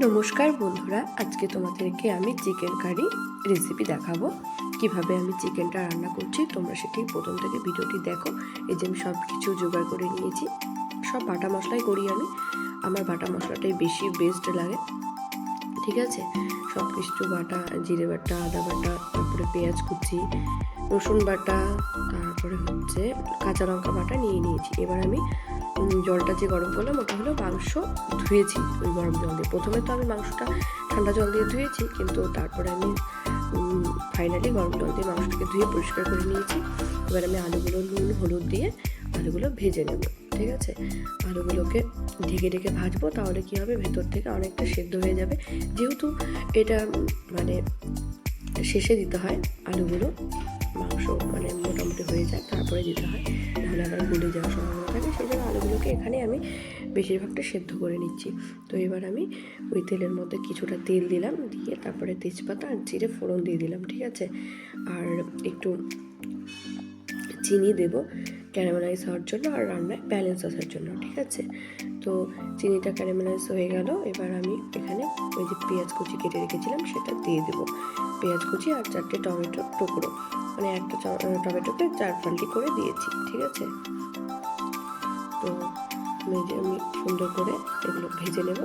নমস্কার বন্ধুরা, আজকে তোমাদেরকে আমি চিকেন কারি রেসিপি দেখাবো। কীভাবে আমি চিকেনটা রান্না করছি, তোমরা সেটি প্রথম থেকে ভিডিওটি দেখো। এই যে আমি সব কিছু জোগাড় করে নিয়েছি। সব বাটা মশলাই করি আমি। আমার বাটা মশলাটাই বেশি বেস্ট লাগে। ঠিক আছে? সব কিছু বাটা, জিরে বাটা, আদা বাটা, তারপরে পেঁয়াজ কুচি, রসুন বাটা, তারপরে হচ্ছে কাঁচা লঙ্কা বাটা নিয়ে নিয়েছি। এবার আমি জলটা যে গরম করলাম, ওটা হলো মাংস ধুয়েছি ওই গরম জল দিয়ে। প্রথমে তো আমি মাংসটা ঠান্ডা জল দিয়ে ধুয়েছি, কিন্তু তারপরে আমি ফাইনালি গরম জল দিয়ে মাংসটাকে ধুয়ে পরিষ্কার করে নিয়েছি। এবার আমি আলুগুলো, নুন, হলুদ দিয়ে আলুগুলো ভেজে নেব, ঠিক আছে? আলুগুলোকে ঢেকে ঢেকে ভাজবো, তাহলে কী হবে? ভেতর থেকে অনেকটা সেদ্ধ হয়ে যাবে। যেহেতু এটা মানে শেষে দিতে হয় আলুগুলো, মাংস মানে মোটামুটি হয়ে যায়, তারপরে দিতে হয়। নাহলে আবার গুলে যাওয়ার সম্ভাবনা থাকে, সেই জন্য আলুগুলোকে এখানে আমি বেশিরভাগটা সেদ্ধ করে নিচ্ছি। তো এবার আমি ওই তেলের মধ্যে কিছুটা তেল দিলাম, দিয়ে তারপরে তেজপাতা আর জিরে ফোড়ন দিয়ে দিলাম, ঠিক আছে? আর একটু চিনি দেবো ক্যারামেলাইজ হওয়ার জন্য আর রান্নায় ব্যালেন্স আসার জন্য, ঠিক আছে? তো চিনিটা ক্যারামেলাইজ হয়ে গেল, এবার আমি এখানে ওই যে পেঁয়াজ কুচি কেটে রেখেছিলাম, সেটা দিয়ে দেবো। পেঁয়াজ কুচি আর চারটে টমেটো টুকরো মানে একটা টমেটোকে চার ফাল্টি করে দিয়েছি, ঠিক আছে? তো এই আমি সুন্দর করে এগুলো ভেজে নেব।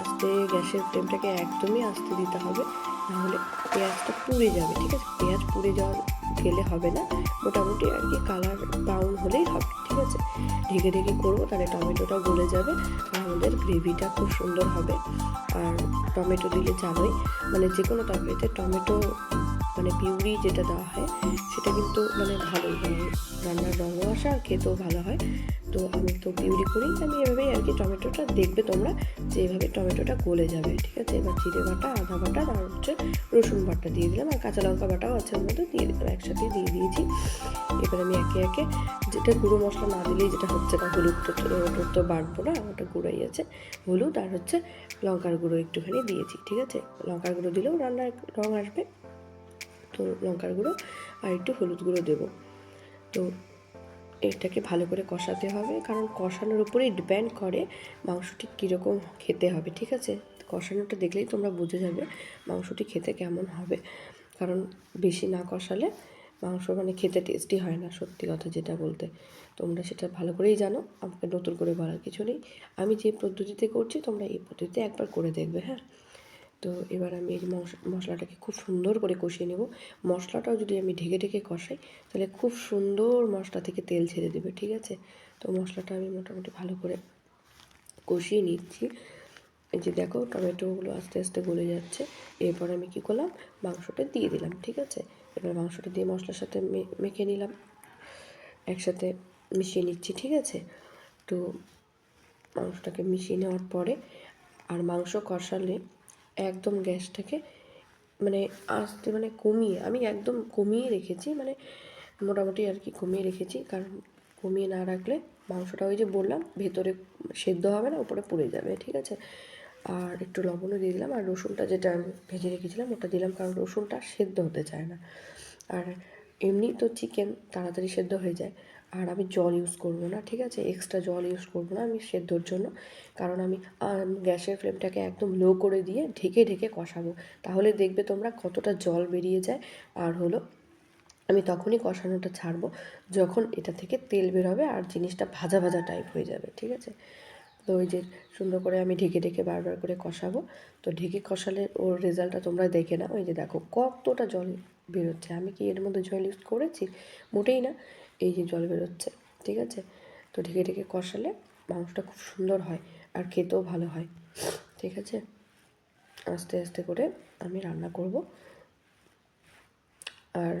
আস্তে গ্যাসের ফ্লেমটাকে একদমই আস্তে দিতে হবে, নাহলে পেঁয়াজটা পুড়ে যাবে, ঠিক আছে? পেঁয়াজ পুড়ে যাওয়ার গেলে হবে না, মোটামুটি আর কি কালার ব্রাউন হলেই হবে, ঠিক আছে? ঢেকে ঢেকে করব, তাহলে টমেটোটা গলে যাবে, আর আমাদের গ্রেভিটা খুব সুন্দর হবে। আর টমেটো দিলে জানোই মানে যে কোনো তরকারিতে টমেটো মানে পিউরি যেটা দেওয়া হয়, সেটা কিন্তু মানে ভালোই মানে রান্নার রঙও আসে আর খেতেও ভালো হয়। তো আমি তো পিউরি করি, আমি এভাবেই আর কি টমেটোটা দেখবে তোমরা যে এভাবে টমেটোটা গলে যাবে, ঠিক আছে? এবার জিরে বাটা, আদা বাটা, আর হচ্ছে রসুন বাটা দিয়ে দিলাম, আর কাঁচা লঙ্কা বাটাও আছে ওর মধ্যে, দিয়ে দিলাম, একসাথে দিয়ে দিয়েছি। এবার আমি একে একে যেটা গুঁড়ো মশলা না দিলেই যেটা হচ্ছে না, হলুদ তো বাড়বো না, ওটা গুঁড়োই আছে। হলুদ আর হচ্ছে লঙ্কার গুঁড়ো একটুখানি দিয়েছি, ঠিক আছে? লঙ্কার গুঁড়ো দিলেও রান্নার রঙ আসবে। তো লঙ্কার গুঁড়ো আর একটু হলুদ গুঁড়ো দেবো। তো এটাকে ভালো করে কষাতে হবে, কারণ কষানোর উপরেই ডিপেন্ড করে মাংসটি কীরকম খেতে হবে, ঠিক আছে? কষানোটা দেখলেই তোমরা বুঝে যাবে মাংসটি খেতে কেমন হবে। কারণ বেশি না কষালে মাংস মানে খেতে টেস্টি হয় না, সত্যি কথা যেটা বলতে। তোমরা সেটা ভালো করেই জানো, আমাকে নতুন করে বলার কিছু নেই। আমি যে পদ্ধতিতে করছি, তোমরা এই পদ্ধতিতে একবার করে দেখবে হ্যাঁ? তো এবার আমি এই মশ- মশলাটাকে খুব সুন্দর করে কষিয়ে নেব। মশলাটাও যদি আমি ঢেকে ঢেকে কষাই, তাহলে খুব সুন্দর মশলা থেকে তেল ছেড়ে দেবে, ঠিক আছে? তো মশলাটা আমি মোটামুটি ভালো করে কষিয়ে নিচ্ছি। এই যে দেখো, টমেটোগুলো আস্তে আস্তে গলে যাচ্ছে। এরপর আমি কি করলাম? মাংসটা দিয়ে দিলাম, ঠিক আছে? এবার মাংসটা দিয়ে মশলার সাথে মেখে নিলাম। একসাথে মিশিয়ে নিচ্ছি, ঠিক আছে? তো মাংসটাকে মিশিয়ে নেওয়ার পরে, আর মাংস কষালে একদম গ্যাসটাকে মানে আস্তে মানে কমিয়ে, আমি একদম কমিয়ে রেখেছি মানে মোটামুটি আর কি কমিয়ে রেখেছি, কারণ কমিয়ে না রাখলে মাংসটা ওই যে বললাম, ভেতরে সেদ্ধ হবে না, ওপরে পুড়ে যাবে, ঠিক আছে? আর একটু লবণও দিয়ে দিলাম, আর রসুনটা যেটা আমি ভেজে রেখেছিলাম, ওটা দিলাম, কারণ রসুনটা সেদ্ধ হতে চায় না। আর এমনি তো চিকেন তাড়াতাড়ি সেদ্ধ হয়ে যায়। আর আমি জল ইউজ করব না, ঠিক আছে? এক্সট্রা জল ইউজ করব না আমি সেদ্ধর জন্য। কারণ আমি গ্যাসের ফ্লেমটাকে একদম লো করে দিয়ে ঢেকে ঢেকে কষাবো। তাহলে দেখবে তোমরা কতটা জল বেরিয়ে যায়। আর হলো, আমি তখনই কষানোটা ছাড়বো যখন এটা থেকে তেল বেরোবে আর জিনিসটা ভাজা ভাজা টাইপ হয়ে যাবে, ঠিক আছে? তো ওই যে সুন্দর করে আমি ঢেকে ঢেকে বারবার করে কষাবো। তো ঢেকে কষালে ওর রেজাল্টটা তোমরা দেখে না ওই যে দেখো কতটা জল বেরোচ্ছে। আমি কি এর মধ্যে জল ইউজ করেছি? মোটেই না। এই যে জল বেরোচ্ছে, ঠিক আছে? তো ঢেকে ঢেকে কষালে মাংসটা খুব সুন্দর হয় আর খেতেও ভালো হয়, ঠিক আছে? আস্তে আস্তে করে আমি রান্না করব। আর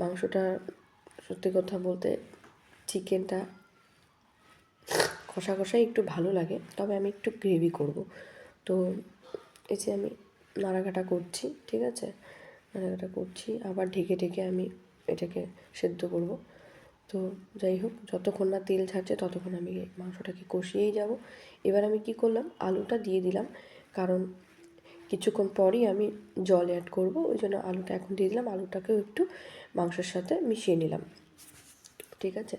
মাংসটা সত্যি কথা বলতে চিকেনটা কষা কষাই একটু ভালো লাগে, তবে আমি একটু গ্রেভি করব। তো এই যে আমি নাড়াঘাটা করছি, ঠিক আছে? নাড়াঘাটা করছি, আবার ঢেকে ঢেকে আমি এটাকে সেদ্ধ করব। তো যাই হোক, যতক্ষণ না তেল ছাড়ছে ততক্ষণ আমি মাংসটাকে কষিয়েই যাব। এবার আমি কি করলাম? আলুটা দিয়ে দিলাম, কারণ কিছুক্ষণ পরই আমি জল অ্যাড করব, ওই জন্য আলুটা এখন দিয়ে দিলাম, আলুটাকেও একটু মাংসের সাথে মিশিয়ে নিলাম। ঠিক আছে?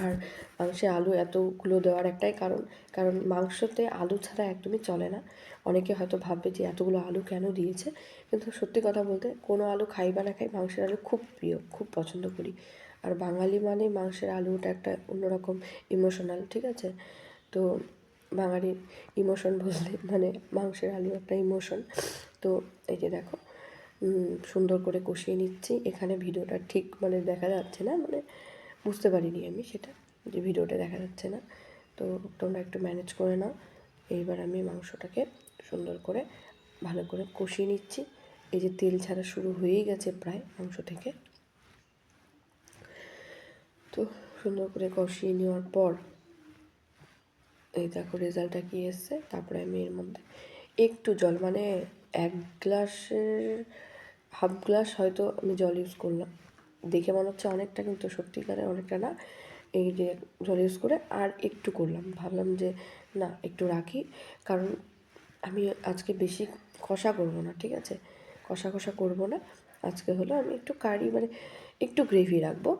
আর মাংসে আলু এতগুলো দেওয়ার একটাই কারণ কারণ মাংসতে আলু ছাড়া একদমই চলে না। অনেকে হয়তো ভাববে যে এতগুলো আলু কেন দিয়েছে? কিন্তু সত্যি কথা বলতে কোনো আলু খাই বা না খাই মাংসের আলু খুব প্রিয়, খুব পছন্দ করি। আর বাঙালি মানে মাংসের আলুটা একটা অন্যরকম ইমোশনাল ঠিক আছে? তো বাঙালির ইমোশন বলতে মানে মাংসের আলু একটা ইমোশন তো এই যে দেখো সুন্দর করে কষিয়ে নিচ্ছি। এখানে ভিডিওটা ঠিক মানে দেখা যাচ্ছে না মানে বুঝতে পারিনি আমি সেটা, যে ভিডিওটা দেখা যাচ্ছে না। তো তোমরা একটু ম্যানেজ করে নাও। এইবার আমি মাংসটাকে সুন্দর করে ভালো করে কষিয়ে নিচ্ছি। এই যে তেল ছাড়া শুরু হয়েই গেছে প্রায় মাংস থেকে। তো সুন্দর করে কষিয়ে নেওয়ার পর এই দেখো রেজাল্টটা কী এসছে। তারপরে আমি এর মধ্যে একটু জল মানে এক গ্লাসের হাফ গ্লাস হয়তো আমি জল ইউজ করলাম। দেখে মনে হচ্ছে অনেকটা কিন্তু সত্যিকারে অনেকটা না এই যে জল ইউজ করে আর একটু করলাম। ভাবলাম যে না, একটু রাখি। কারণ আমি আজকে বেশি কষা করব না, ঠিক আছে? কষা কষা করব না। আজকে হলো আমি একটু কারি মানে একটু গ্রেভি রাখব,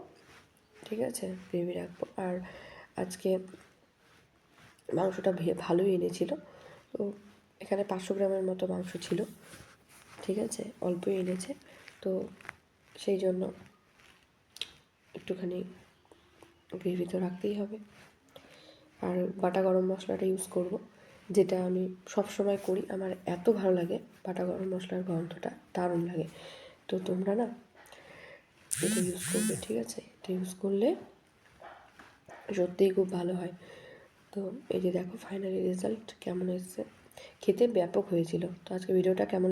ঠিক আছে? গ্রেভি রাখব। আর আজকে মাংসটা ভালোই এনেছিল। তো এখানে পাঁচশো গ্রামের মতো মাংস ছিল, ঠিক আছে? অল্পই এনেছে। তো সেই জন্য একটুখানি গ্রেভি তো রাখতেই হবে। আর বাটা গরম মশলাটা ইউজ করব, যেটা আমি সব সময় করি। আমার এত ভালো লাগে বাটা গরম মশলার গন্ধটা, দারুণ লাগে। তো তোমরা না এটা ইউজ করবে, ঠিক আছে? এটা ইউজ করলে সত্যিই খুব ভালো হয়। তো এই যে দেখো ফাইনালি রেজাল্ট কেমন এসছে? খেতে ব্যাপক হয়েছিল। তো আজকে ভিডিওটা কেমন